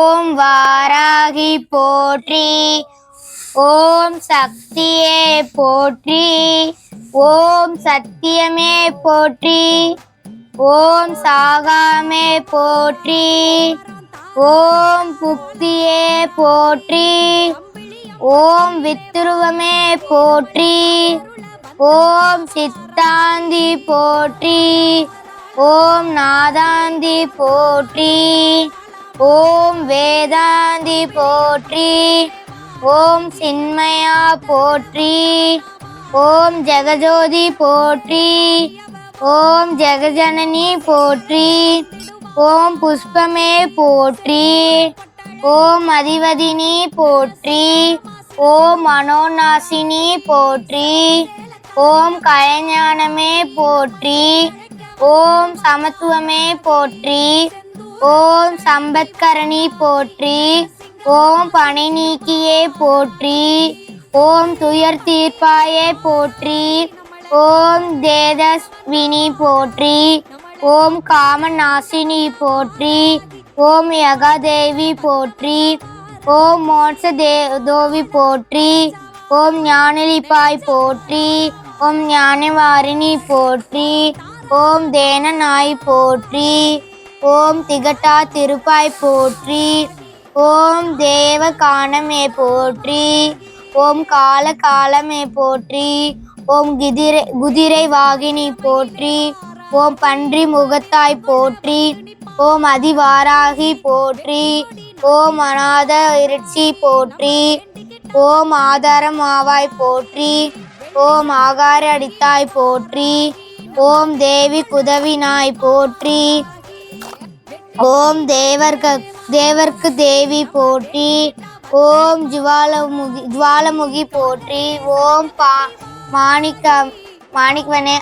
ஓம் வாராகி போற்றி. ஓம் சக்தியே போற்றி. ஓம் சத்தியமே போற்றி. ஓம் சாகாமே போற்றி. ஓம் புக்தியே போற்றி. ஓம் வித்துருவமே போற்றி. ஓம் சித்தாந்தி போற்றி. ஓம் நாதாந்தி போற்றி. ஓம் வேதாந்தி போற்றி ஓம் சின்மயா போற்றி ஓம் ஜெகஜோதி போற்றி ஓம் ஜெகஜனனி போற்றி ஓம் புஷ்பமே போற்றி ஓம் அதிவதினி போற்றி ஓம் மனோநாசினி போற்றி ஓம் கயஞானமே போற்றி ஓம் சமத்துவமே போற்றி ஓம் சம்பத்கரணி போற்றி ஓம் பனை நீக்கியே போற்றி ஓம் துயர் தீர்ப்பாயே போற்றி ஓம் தேதஸ்வினி போற்றி ஓம் காமநாசினி போற்றி ஓம் யகாதேவி போற்றி ஓம் மோட்ச தேதோவி போற்றி ஓம் ஞானலிப்பாய் போற்றி ஓம் ஞானவாரிணி போற்றி ஓம் தேனநாய் போற்றி. ஓம் திகட்டா திருப்பாய் போற்றி. ஓம் தேவ காணமே போற்றி. ஓம் கால காலமே போற்றி. ஓம் கிதிரை குதிரை வாகினி போற்றி. ஓம் பன்றி முகத்தாய் போற்றி. ஓம் அதிவாராகி போற்றி. ஓம் அநாத இருட்சி போற்றி. ஓம் ஆதாரம் ஆவாய் போற்றி. ஓம் ஆகார அடித்தாய் போற்றி. ஓம் தேவி குதவினாய் போற்றி. ஓம் தேவர்க தேவர்க்கு தேவி போற்றி. ஓம் ஜுவாலமுகி ஜுவாலமுகி போற்றி. ஓம் பா மாணிக்க மாணிக்கவனே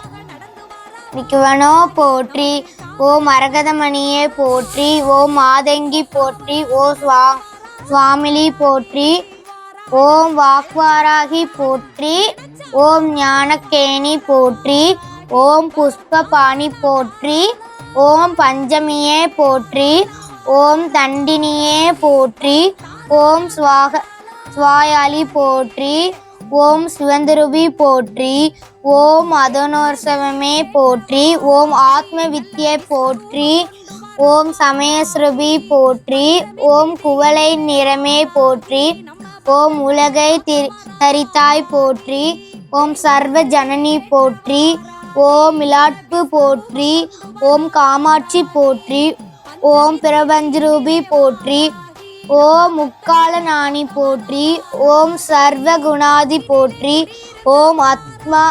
மிக்கவனோ போற்றி. ஓம் மரகதமணியே போற்றி. ஓம் மாதங்கி போற்றி. ஓ சுவா சுவாமிலி போற்றி. ஓம் வாக்வாராகி போற்றி. ஓம் ஞானக்கேணி போற்றி. ஓம் புஷ்பபாணி போற்றி. ஓம் பஞ்சமியே போற்றி ஓம் தண்டினியே போற்றி ஓம் சுவாக சுவாயாளி போற்றி ஓம் சிவந்தருவி போற்றி ஓம் அதனோர்சவமே போற்றி ஓம் ஆத்ம வித்யை போற்றி ஓம் சமயஸ்ருபி போற்றி ஓம் குவளை நிறமே போற்றி ஓம் உலகை தரித்தாய் போற்றி ஓம் சர்வ ஜனனி போற்றி ஓம் மிலாட்பு போற்றி ஓம் காமாட்சி போற்றி ஓம் பிரபஞ்சரூபி போற்றி ஓம் முக்கால நாணி போற்றி ஓம் சர்வ குணாதி போற்றி ஓம் ஆத்மா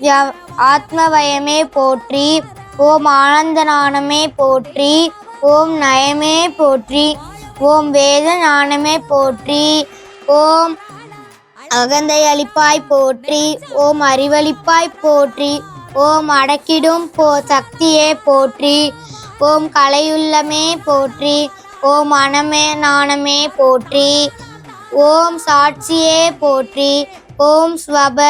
ய- ஆத்மவயமே போற்றி ஓம் ஆனந்த நாணமே போற்றி ஓம் நயமே போற்றி ஓம் வேத நாணமே போற்றி ஓம் அகந்தை அளிப்பாய் போற்றி ஓம் அறிவளிப்பாய் போற்றி ஓம் அடக்கிடும் போ சக்தியே போற்றி. ஓம் கலையுள்ளமே போற்றி. ஓம் மனமே நாணமே போற்றி. ஓம் சாட்சியே போற்றி. ஓம் ஸ்வப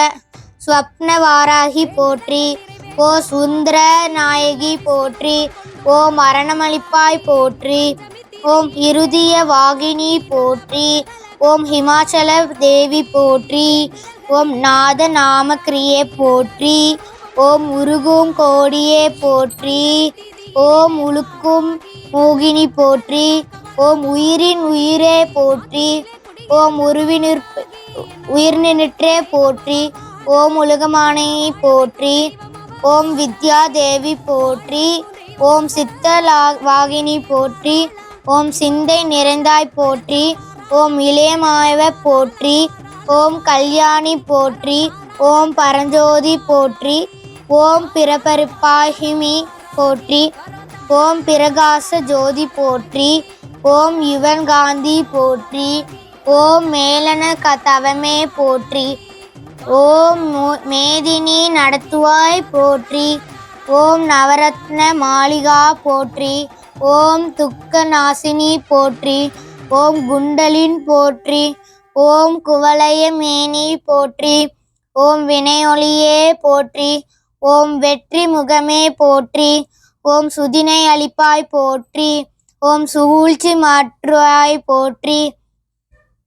ஸ்வப்னவாராகி போற்றி. ஓ சுந்தர நாயகி போற்றி. ஓம் மரணமளிப்பாய் போற்றி. ஓம் இருதிய வாகினி போற்றி. ஓம் ஹிமாச்சல தேவி போற்றி. ஓம் நாத நாமக்கிரியே போற்றி. ஓம் உருகும் கோடியே போற்றி ஓம் உழுக்கும் மோகினி போற்றி ஓம் உயிரின் உயிரே போற்றி ஓம் உருவினிற் உயிர் நின்றே போற்றி ஓம் உலகமானை போற்றி ஓம் வித்யா தேவி போற்றி ஓம் சித்த லா- வாகினி போற்றி ஓம் சிந்தை நிறைந்தாய் போற்றி ஓம் இளையமாயவ போற்றி ஓம் கல்யாணி போற்றி ஓம் பரஞ்சோதி போற்றி ஓம் பிரபரிப்பாகிமி போற்றி ஓம் பிரகாச ஜோதி போற்றி ஓம் யுவன் காந்தி போற்றி ஓம் மேலன கதவமே போற்றி ஓம் மேதினி நடத்துவாய் போற்றி ஓம் நவரத்ன மாளிகா போற்றி ஓம் துக்க நாசினி போற்றி ஓம் குண்டலின் போற்றி ஓம் குவலய மேனி போற்றி ஓம் வினையொலியே போற்றி ஓம் வெற்றி முகமே போற்றி ஓம் சுதினை அளிப்பாய் போற்றி ஓம் சூழ்ச்சி மாற்றுவாய் போற்றி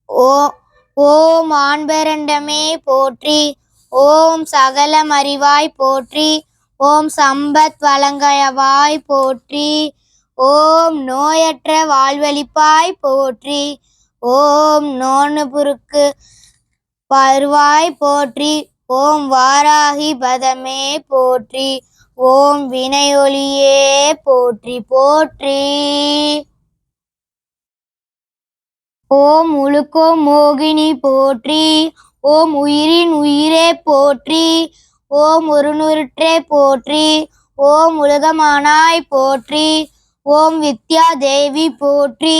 ஓ ஓம் ஆண்பரண்டமே போற்றி ஓம் சகலம் அறிவாய் போற்றி ஓம் சம்பத் வழங்கவாய் போற்றி ஓம் நோயற்ற வாழ்வழிப்பாய் போற்றி ஓம் நோனுபுருக்கு வருவாய் போற்றி. ஓம் வாராகி பதமே போற்றி ஓம் வினையொலியே போற்றி போற்றி. ஓம் உழுக்கோ மோகினி போற்றி ஓம் உயிரின் உயிரே போற்றி ஓம் உருநுருற்றே போற்றி ஓம் உலகமானாய் போற்றி ஓம் வித்யா தேவி போற்றி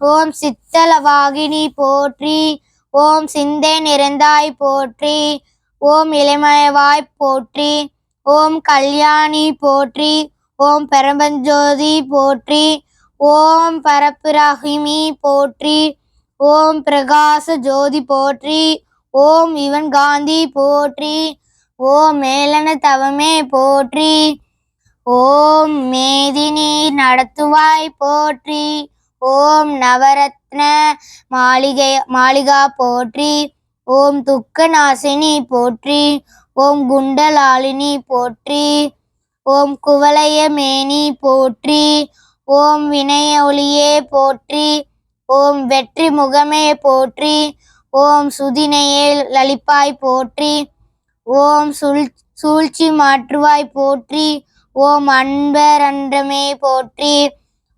ஓம் சித்தலவாகினி போற்றி ஓம் சிந்தை நிறைந்தாய் போற்றி ஓம் இளமயவாய் போற்றி ஓம் கல்யாணி போற்றி ஓம் பரம்பஞ்சோதி போற்றி ஓம் பரப்பிரஹிமி போற்றி ஓம் பிரகாச ஜோதி போற்றி ஓம் இவன் காந்தி போற்றி ஓம் மேலன தவமே போற்றி ஓம் மேதினி நடத்துவாய் போற்றி ஓம் நவரத்ன மாளிகை மாளிகா போற்றி ஓம் துக்கநாசினி போற்றி ஓம் குண்டலாலினி போற்றி ஓம் குவலய மேனி போற்றி ஓம் வினய ஒளியே போற்றி ஓம் வெற்றி முகமே போற்றி ஓம் சுதினையே லலிப்பாய் போற்றி ஓம் சுழ் சூழ்ச்சி மாற்றுவாய் போற்றி ஓம் அன்பரன்றமே போற்றி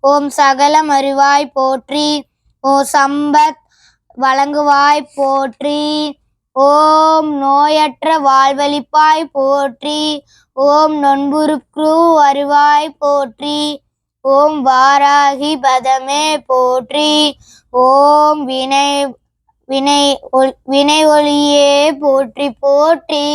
ஓம் சகல மறுவாய் போற்றி ஓ சம்பத் வழங்குவாய் போற்றி. ஓம் நோயற்ற வாழ்வழிப்பாய் போற்றி. ஓம் நொன்புருக்கு வருவாய் போற்றி. ஓம் வாராகி பதமே போற்றி. ஓம் வினை வினை ஒ வினை ஒளியே போற்றி போற்றி.